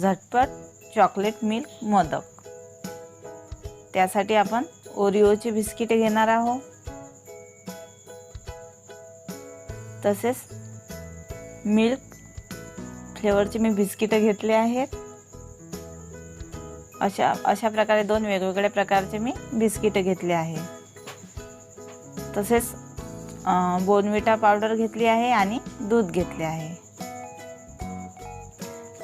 झटपट chocolate milk modak. त्यासाठी आपण ओरिओची बिस्किटे घेणार आहोत. तसेच मिल्क फ्लेवरचे मी बिस्किटं घेतले आहेत. अशा अशा प्रकारे दोन वेगवेगळ्या प्रकारचे मी बिस्किटं घेतले आहे. तसेच बोनविटा बोर्नविटा पावडर घेतली आहे आणि दूध घेतले आहे.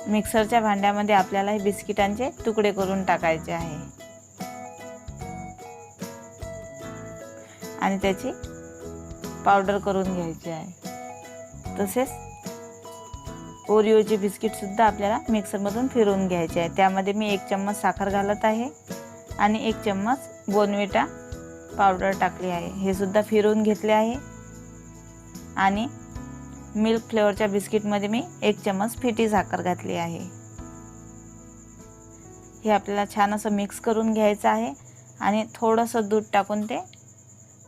मिक्सरच्या भांड्यामध्ये आपल्याला हे बिस्किटांचे तुकडे करून टाकायचे आहे. आणि त्याची पावडर करून घ्यायची आहे. तसेच ओरिओचे बिस्किटसुद्धा आपल्याला मिक्सरमधून फिरवून घ्यायचे आहे. त्यामध्ये मी एक चम्मच साखर घालत आहे आणि एक चम्मच बोनविटा पावडर टाकली आहे. हे सुद्धा फिरवून घेतले आहे. आणि मिल्क फ्लेवरच्या बिस्किटमध्ये मी एक चम्मच फिटी साखर घातली आहे. हे आपल्याला छान असं मिक्स करून घ्यायचं आहे आणि थोडंसं दूध टाकून ते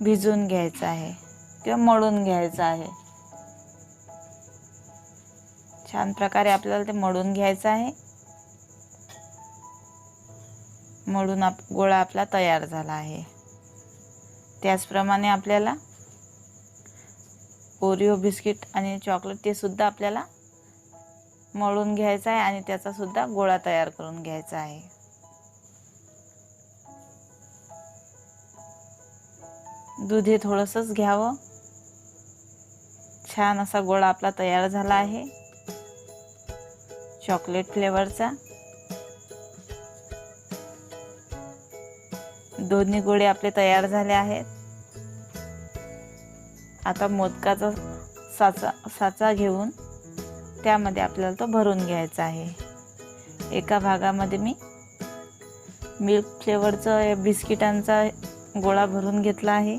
भिजवून घ्यायचं आहे किंवा मळून घ्यायचं आहे. छान प्रकारे आपल्याला ते मळून घ्यायचं आहे. मळून आप गोळा आपला तयार झाला आहे. त्याचप्रमाणे आपल्याला ओरिओ बिस्किट आणि चॉकलेट ते सुद्धा आपल्याला मळून घ्यायचं आहे आणि त्याचा सुद्धा गोळा तयार करून घ्यायचा आहे. दूध हे थोडंसंच घ्यावं. छान असा गोळा आपला तयार झाला आहे. चॉकलेट फ्लेवरचा. दोन्ही गोळे आपले तयार झाले आहेत. आता मोदकाचा साचा साचा घेऊन त्यामध्ये आपल्याला तो भरून घ्यायचा आहे. एका भागामध्ये मी मिल्क फ्लेवरचं या बिस्किटांचा गोळा भरून घेतला आहे.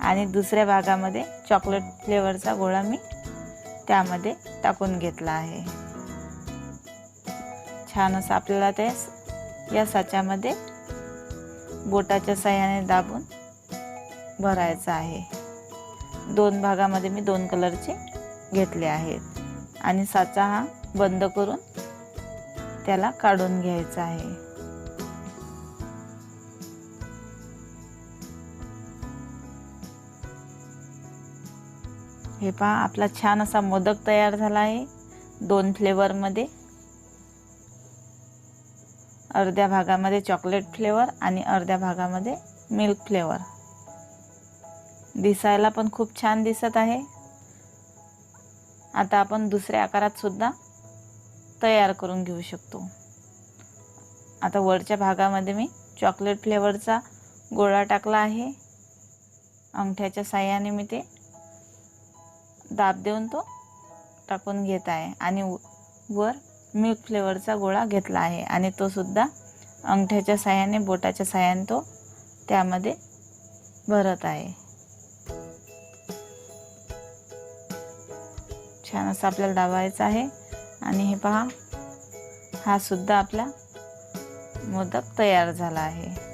आणि दुसऱ्या भागामध्ये चॉकलेट फ्लेवरचा गोळा मी त्यामध्ये टाकून घेतला आहे. छान असं आपल्याला ते या साच्यामध्ये बोटाच्या साह्याने दाबून भरायचं आहे. दोन भागामध्ये मी दोन कलरचे घेतले आहेत. आणि साचा हा बंद करून त्याला काढून घ्यायचा आहे. हे पहा आपला छान असा मोदक तयार झाला आहे. दोन फ्लेवरमध्ये अर्ध्या भागामध्ये चॉकलेट फ्लेवर आणि अर्ध्या भागामध्ये मिल्क फ्लेवर दिसायला पण खूप छान दिसत आहे. आता आपण दुसऱ्या आकारात सुद्धा तयार करून घेऊ शकतो. आता वरच्या भागामध्ये मी चॉकलेट फ्लेवरचा गोळा टाकला आहे. अंगठ्याच्या साह्याने मी ते दाब देऊन तो टाकून घेत आहे. आणि वर मिल्क फ्लेवरचा गोळा घेतला आहे. आणि तो सुद्धा अंगठ्याच्या साह्याने बोटाच्या साह्याने तो त्यामध्ये भरत आहे. छान असं आपल्याला दाबायचं आहे. आणि हे पहा हा सुद्धा आपला मोदक तयार झाला आहे.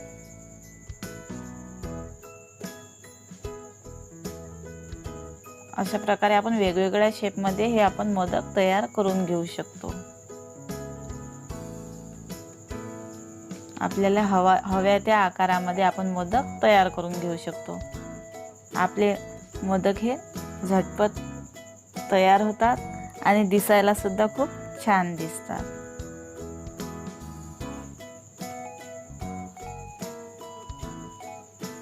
अशा प्रकारे आपण वेगवेगळ्या शेपमध्ये हे आपण मोदक तयार करून घेऊ शकतो. आपल्याला हवा हव्या त्या आकारामध्ये आपण मोदक तयार करून घेऊ शकतो. आपले मोदक हे झटपट तयार होतात आणि दिसायला सुद्धा खूप छान दिसतात.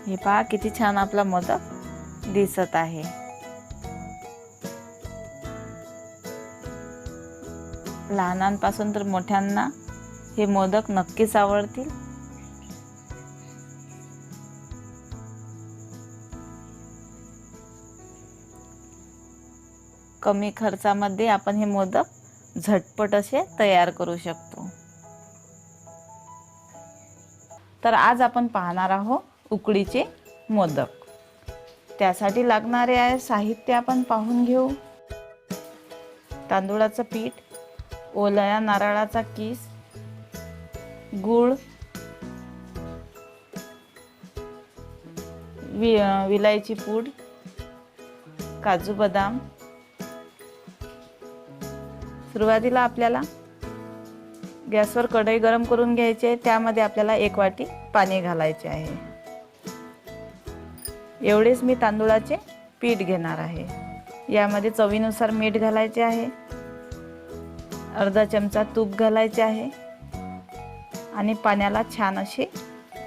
हे पहा किती छान आपला मोदक दिसत आहे. लहानांपासून तर मोठ्यांना हे मोदक नक्कीच आवडतील. कमी खर्चामध्ये आपण हे मोदक झटपट असे तयार करू शकतो. तर आज आपण पाहणार आहोत उकडीचे मोदक. त्यासाठी लागणारे आहे साहित्य आपण पाहून घेऊ. तांदूळाचं पीठ ओल्या नारळाचा किस गूळ वि विलायची पूड काजू बदाम सुरुवातीला आपल्याला गॅसवर कढई गरम करून घ्यायची आहे. त्यामध्ये आपल्याला एक वाटी पाणी घालायचे आहे. एवढेच मी तांदूळाचे पीठ घेणार आहे. यामध्ये चवीनुसार मीठ घालायचे आहे. अर्धा चमचा तूप घालायचे आहे. आणि पाण्याला छान अशी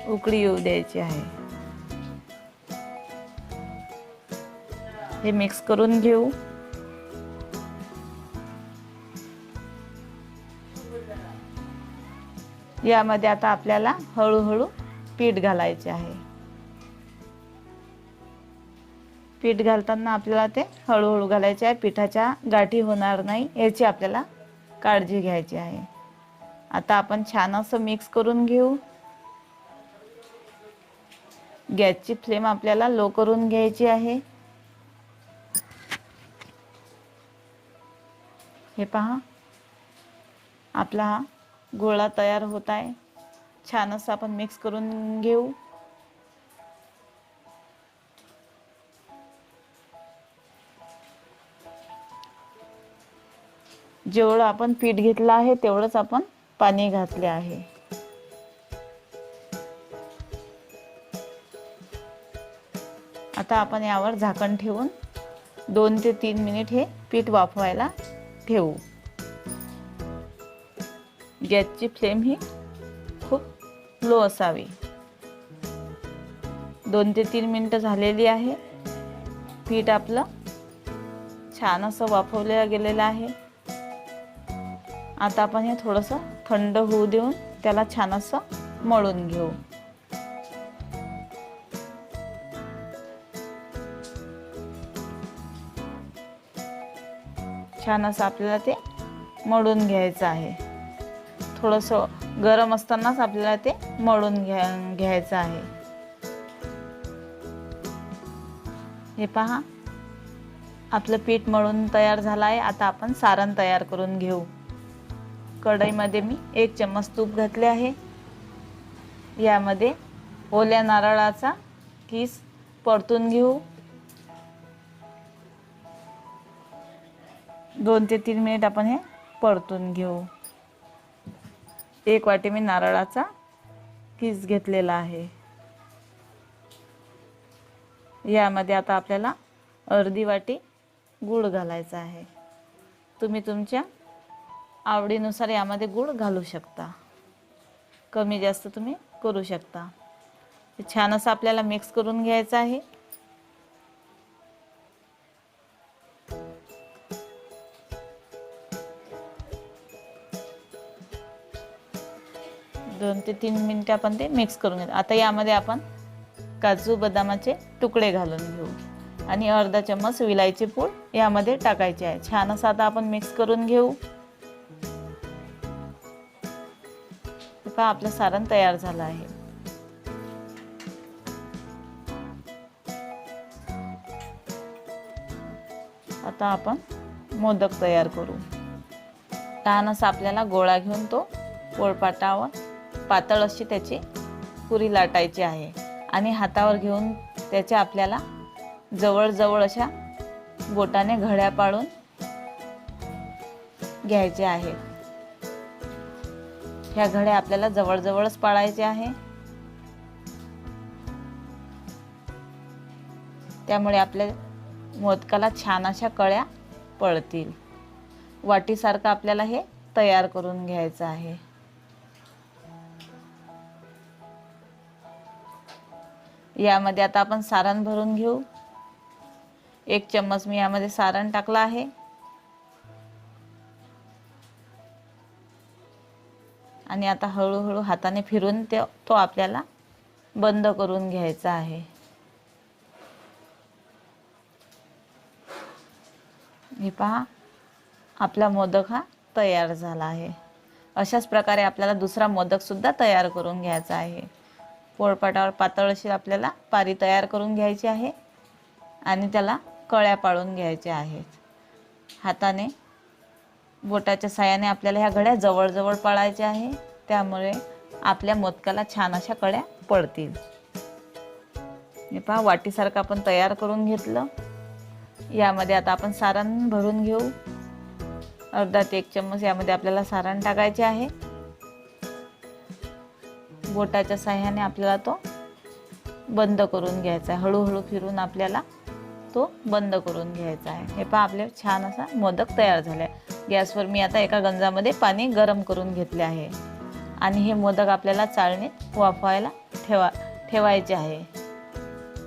उकळी येऊ द्यायची आहे. हे मिक्स करून घेऊ. यामध्ये आता आपल्याला हळूहळू पीठ घालायचे आहे. पीठ घालताना आपल्याला ते हळूहळू घालायचे आहे. पिठाच्या गाठी होणार नाही याची आपल्याला काळजी घ्यायची आहे. आता आपण छान असं मिक्स करून घेऊ. गॅसची फ्लेम आपल्याला लो करून घ्यायची आहे. हे पहा. आपला हा गोळा तयार होत आहे. छान असं आपण मिक्स करून घेऊ. जेवढं आपण पीठ घेतलं आहे तेवढंच आपण पाणी घातले आहे. आता आपण यावर झाकण ठेवून दोन ते तीन मिनिट हे पीठ वाफवायला ठेवू. गॅसची फ्लेम ही खूप लो असावी. दोन ते तीन मिनटं झालेली आहे. पीठ आपलं छान असं वाफवलं गेलेलं आहे. आता आपण हे थोडंसं थंड होऊ देऊन त्याला छान असं मळून घेऊ. छान असं आपल्याला ते मळून घ्यायचं आहे. थोडंसं गरम असतानाच आपल्याला ते मळून घ्या घ्यायचं आहे. हे पहा. आपलं पीठ मळून तयार झालं आहे. आता आपण सारण तयार करून घेऊ. कढईमध्ये मी एक चम्मच तूप घातले आहे. यामध्ये ओल्या नारळाचा किस परतून घेऊ. दोन ते तीन मिनिट आपण हे परतून घेऊ. एक वाटी मी नारळाचा किस घेतलेला आहे. यामध्ये आता आपल्याला अर्धी वाटी गूळ घालायचा आहे. तुम्ही तुमच्या आवडीनुसार यामध्ये गूळ घालू शकता. कमी जास्त तुम्ही करू शकता. छान असं आपल्याला मिक्स करून घ्यायचं आहे. दोन ते तीन मिनटं आपण ते मिक्स करून घेऊ आता यामध्ये आपण काजू बदामाचे तुकडे घालून घेऊ. आणि अर्धा चम्मच विलायची पूड यामध्ये टाकायची आहे. छान असं आता आपण मिक्स करून घेऊ. पहा आपलं सारण तयार झालं आहे. आता आपण मोदक तयार करू. छान असा आपल्याला गोळा घेऊन तो पोळपाटावर पातळ अशी त्याची पुरी लाटायची आहे. आणि हातावर घेऊन त्याच्या आपल्याला जवळजवळ अशा बोटाने घड्या पाडून घ्यायचे आहेत ह्या घड्या आपल्याला जवळजवळच पाळायच्या आहे. त्यामुळे आपल्या मोदकाला छान अशा कळ्या पळतील. वाटीसारखं आपल्याला हे तयार करून घ्यायचं आहे. यामध्ये आता आपण सारण भरून घेऊ. एक चम्मच मी यामध्ये सारण टाकलं आहे. आणि आता हळूहळू हाताने फिरून ते तो आपल्याला बंद करून घ्यायचा आहे. हे पहा आपला मोदक हा तयार झाला आहे. अशाच प्रकारे आपल्याला दुसरा मोदकसुद्धा तयार करून घ्यायचा आहे. पोळपाटावर पातळ अशी आपल्याला पारी तयार करून घ्यायची आहे आणि त्याला कळ्या पाळून घ्यायच्या आहेत. हाताने बोटाच्या साह्याने आपल्याला ह्या घड्या जवळजवळ पाळायच्या आहे. त्यामुळे आपल्या मोदकाला छान अशा कळ्या पडतील. हे पहा वाटीसारखं आपण तयार करून घेतलं. यामध्ये आता आपण सारण भरून घेऊ. अर्धा ते एक चम्मच यामध्ये आपल्याला सारण टाकायचे आहे. बोटाच्या साह्याने आपल्याला तो बंद करून घ्यायचा आहे. हळूहळू फिरून आपल्याला तो बंद करून घ्यायचा आहे. हे पहा आपले छान असा मोदक तयार झाला आहे. गॅसवर मी आता एका गंजामध्ये पाणी गरम करून घेतले आहे. आणि हे मोदक आपल्याला चाळणीत वाफवायला ठेवा ठेवायचे आहे.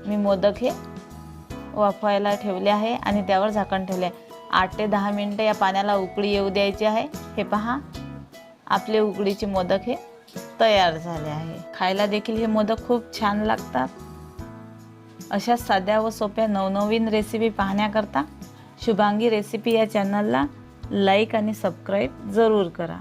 मी मोदक हे वाफवायला ठेवले आहे आणि त्यावर झाकण ठेवले आहे. आठ ते दहा मिनटं या पाण्याला उकळी येऊ द्यायची आहे. हे पहा आपले उकडीचे मोदक हे तयार झाले आहे. खायला देखील हे मोदक खूप छान लागतात. अशा साध्या व सोप्या नवनवीन रेसिपी पाहण्याकरता शुभांगी रेसिपी या चॅनलला लाईक आणि सबस्क्राईब जरूर करा.